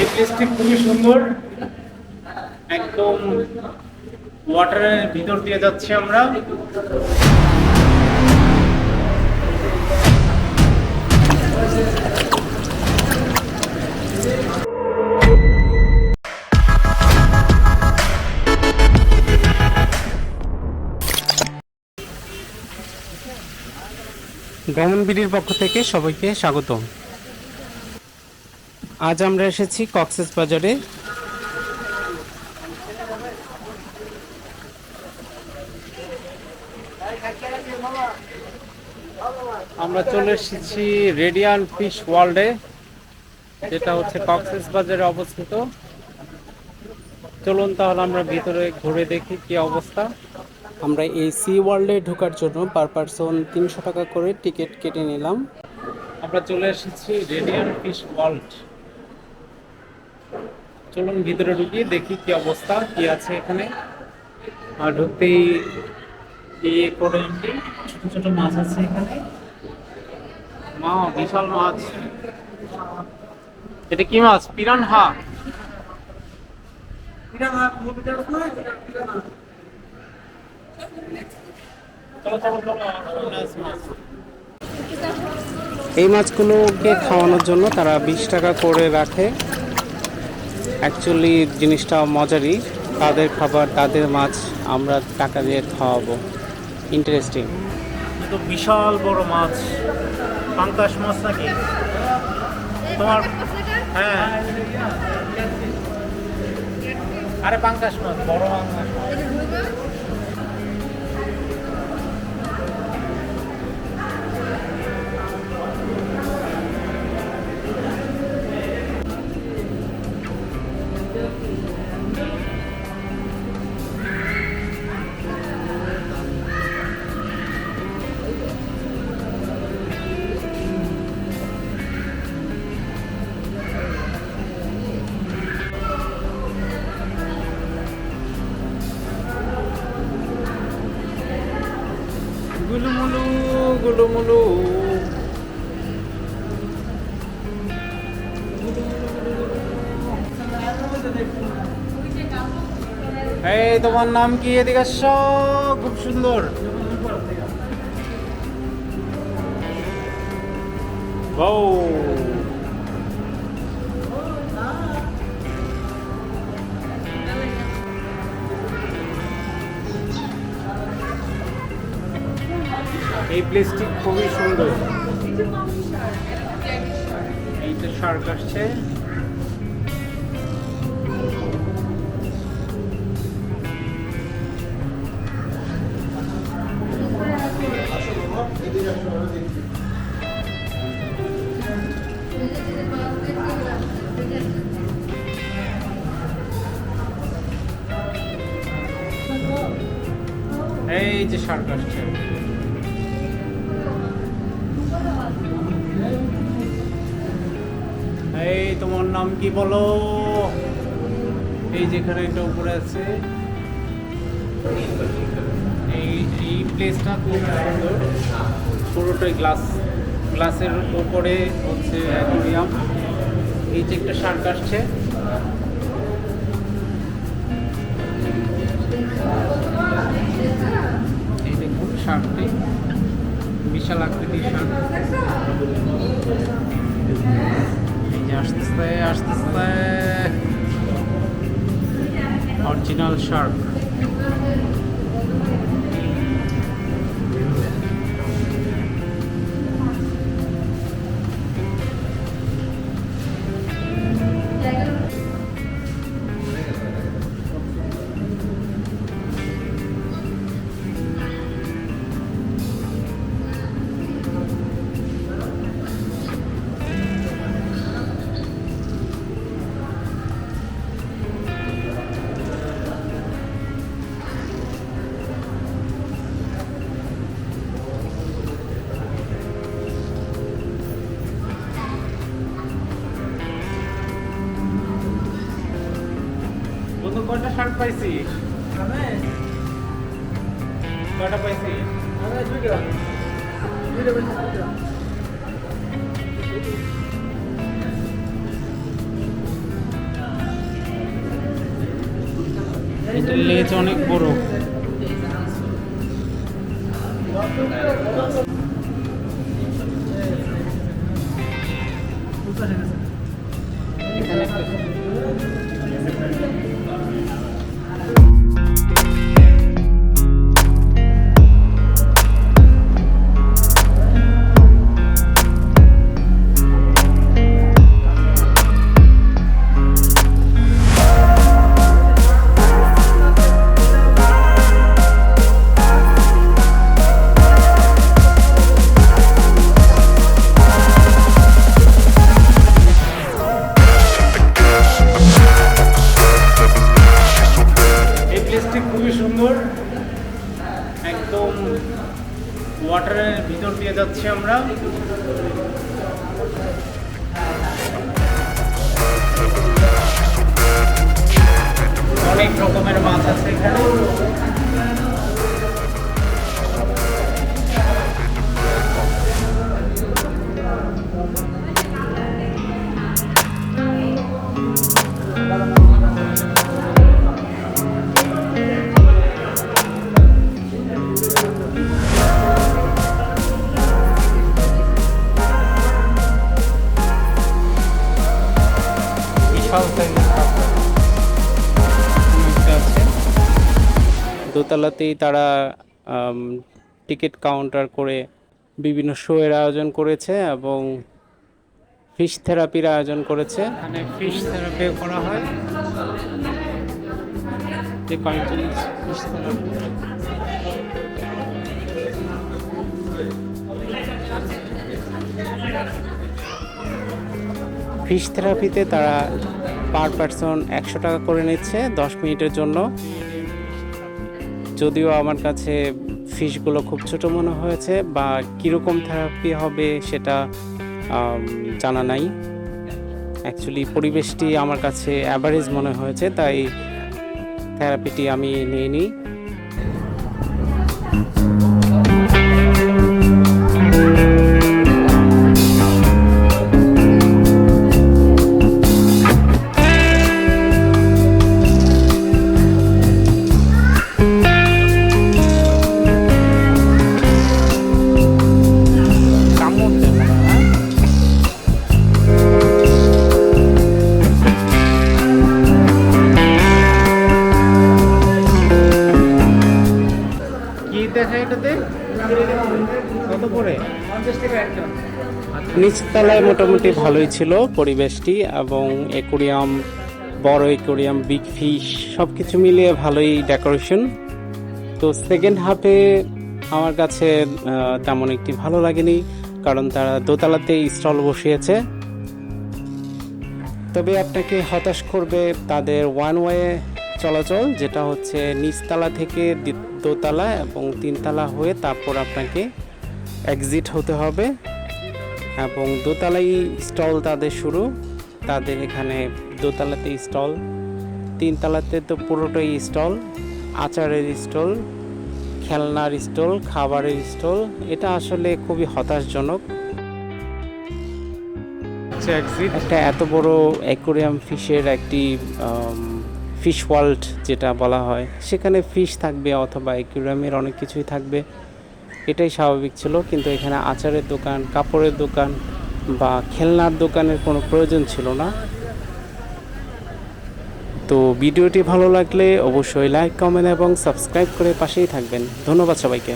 এই প্লেসটি খুবই সুন্দর। একদম ওয়াটারের ভিতর দিয়ে যাচ্ছি আমরা। ভ্রমণবিড়ির পক্ষ থেকে সবাইকে স্বাগতম। আজ আমরা এসেছি কক্সেস বাজারে। আমরা চলে এসেছি রেডিয়ান ফিশ ওয়ার্ল্ডে যেটা হচ্ছে কক্সেস বাজারে অবস্থিত। চলুন তাহলে আমরা ভিতরে ঘুরে দেখি কি অবস্থা। আমরা এই সি ওয়ার্ল্ডে ঢোকার জন্য পার পারসন তিনশো টাকা করে টিকিট কেটে নিলাম। আমরা চলে এসেছি রেডিয়ান ফিশ ওয়ার্ল্ড। চলুন ভিতরে ঢুকি দেখি কি অবস্থা কি আছে এখানে। আর ঢুকতেই ইয়ে করে ছোট ছোট মাছ আছে এখানে। মা বিশাল মাছ। এটা কি মাছ? পিরানহা চলো চলো চলো নাইস মাছ। এই মাছগুলোকে খাওয়ানোর জন্য তারা বিশ টাকা করে রাখে। অ্যাকচুয়ালি জিনিসটা মজারই। তাদের খাবার, তাদের মাছ আমরা টাকা দিয়ে খাওয়াবো। ইন্টারেস্টিং তো বিশাল বড় মাছ। পাঙ্কাশ মাছ নাকি? তোমার হ্যাঁ। আরে পাঙ্কাশ মাছ, বড় মাছ। গুলুমুলু এই তোমার নাম কি এদিকে আসো খুব সুন্দর। বউ। এই প্লেসটি খুবই সুন্দর। এই তো শার্ক আসছে। এই যে শার্ক আসছে। তোমার নাম কি বলো? এই যেখানে এটা উপরে আছে। এই এই প্লেসটা খুব সুন্দর। পুরোটাই গ্লাস গ্লাসের উপরে হচ্ছে অ্যাকোরিয়াম। এই যে একটা শার্ক আসছে। এই দেখুন শার্কটি। বিশাল আকৃতির শার্ক। আসতেছে আসতেছে অরিজিনাল শার্ক একটা শার্ট পাইছি? কয়টা পাইছি? লেজ অনেক বড়। Gracias. ওয়াটারের ভিতর দিয়ে যাচ্ছি আমরা। অনেক রকমের মাছ আছে এখানে। দোতলাতেই তারা টিকিট কাউন্টার করে বিভিন্ন শো এর আয়োজন করেছে এবং ফিশ থেরাপির আয়োজন করেছে। এখানে ফিশ থেরাপি করা হয়। Fish therapy. ফিশ থেরাপিতে তারা পার পারসন একশো টাকা করে নিচ্ছে দশ মিনিটের জন্য। যদিও আমার কাছে ফিশগুলো খুব ছোট মনে হয়েছে, বা কীরকম থেরাপি হবে সেটা জানা নাই। অ্যাকচুয়ালি পরিবেশটি আমার কাছে অ্যাভারেজ মনে হয়েছে, তাই থেরাপিটি আমি নিয়ে নিই নিচতলায় মোটামুটি ভালোই ছিল পরিবেশটি এবং একুরিয়াম বড় একুরিয়াম বিগ ফিশ সব কিছু মিলিয়ে ভালোই ডেকোরেশন তো সেকেন্ড হাফে আমার কাছে তেমন একটি ভালো লাগেনি কারণ তারা দোতলাতে স্টল বসিয়েছে। তবে আপনাকে হতাশ করবে তাদের ওয়ান ওয়ে চলাচল, যেটা হচ্ছে নিচতলা থেকে দোতলা এবং তিনতলা হয়ে তারপর আপনাকে এক্সিট হতে হবে। এবং দোতলাই স্টল তাদের শুরু। তাদের এখানে দোতলাতে স্টল তিনতলাতে তো পুরোটাই স্টল আচারের স্টল খেলনার স্টল খাবারের স্টল। এটা আসলে খুবই হতাশজনক। একটা এত বড় অ্যাকোরিয়াম ফিশের একটি ফিশ ওয়ার্ল্ড যেটা বলা হয় সেখানে ফিশ থাকবে অথবা অ্যাকোরিয়ামের অনেক কিছুই থাকবে। এটাই স্বাভাবিক ছিল, কিন্তু এখানে আচারের দোকান, কাপড়ের দোকান বা খেলনার দোকানের কোনো প্রয়োজন ছিল না। তো ভিডিওটি ভালো লাগলে অবশ্যই লাইক কমেন্ট এবং সাবস্ক্রাইব করে পাশেই থাকবেন। ধন্যবাদ সবাইকে।